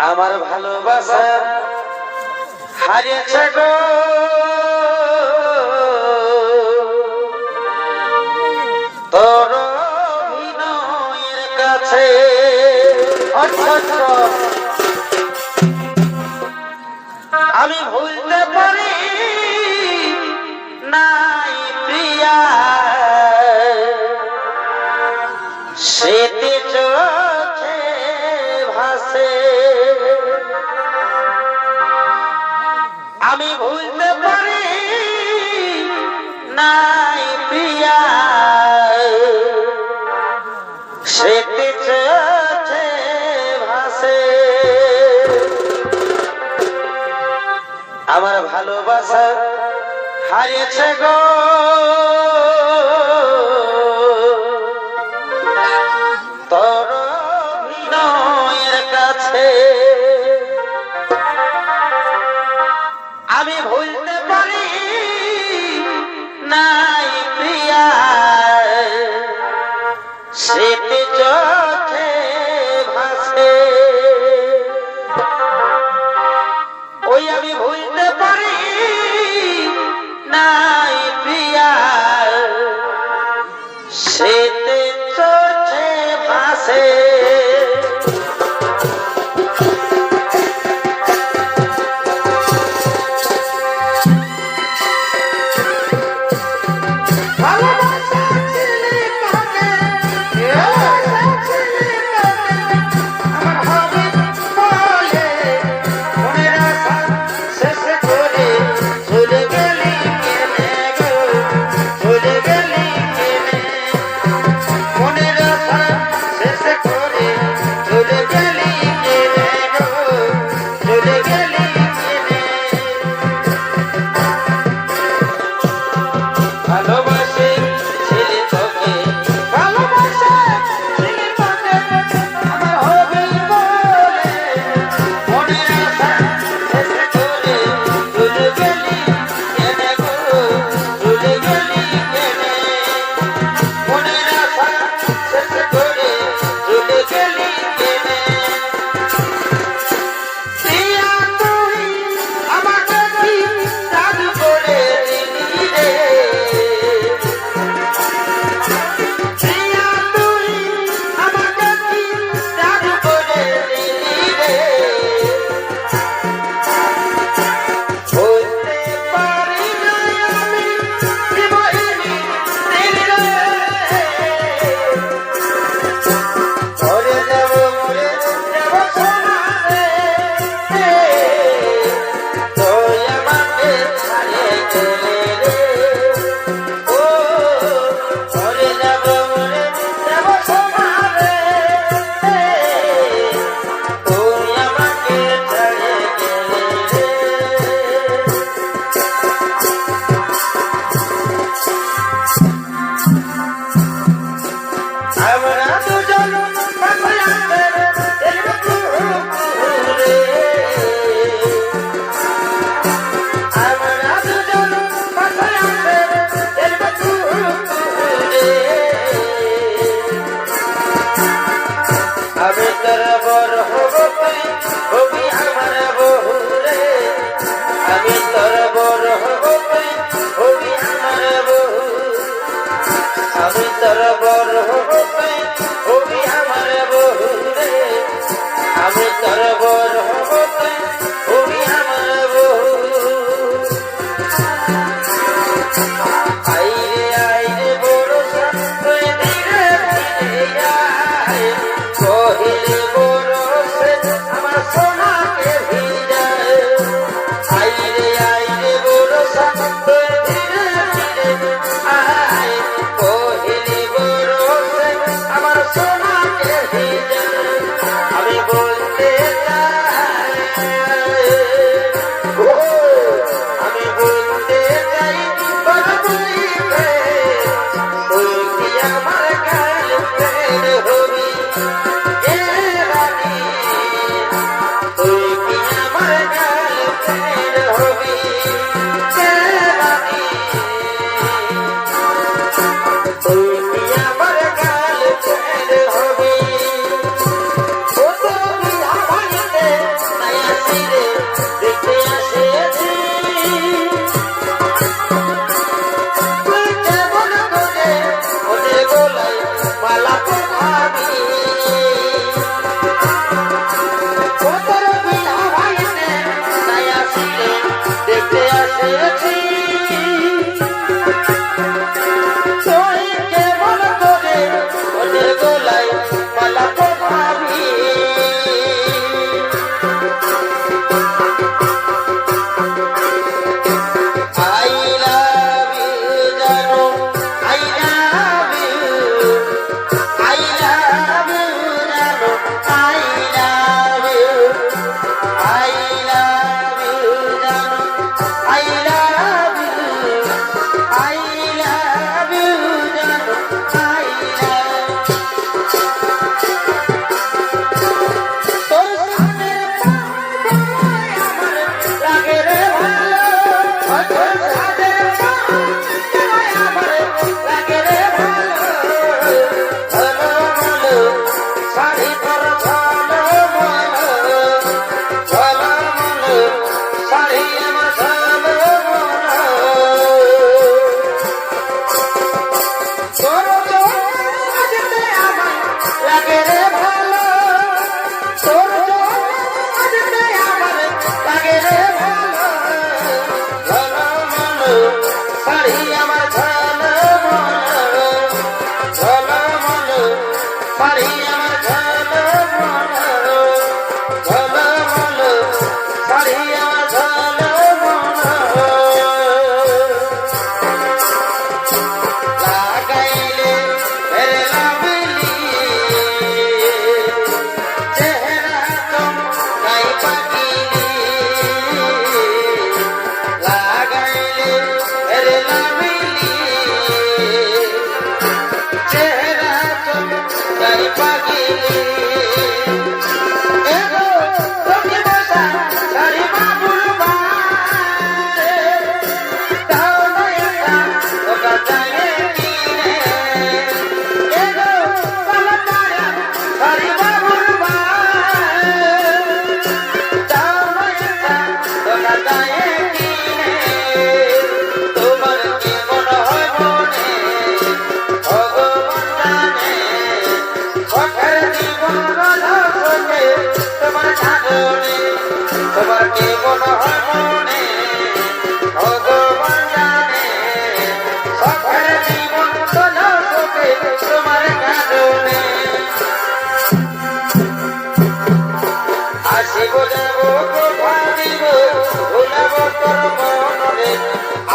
আমার ভালোবাসা হারিয়েছে গো। তোর অভিনয়ের কাছে আমি ভুলতে পারি ভালোবাসা হারিয়েছে গো। তোর বিনয়ের কাছে আমি ভুলতে পারি নাই প্রিয়া। সে Se te তোর হব হবি আমার বহু রে। আমি তোর বর হব হবি আমার বহু। আমি তোর বর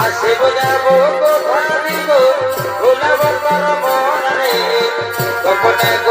আসিব যাব কোথা দিব ভুলাব মনরে গোপনে গোপনে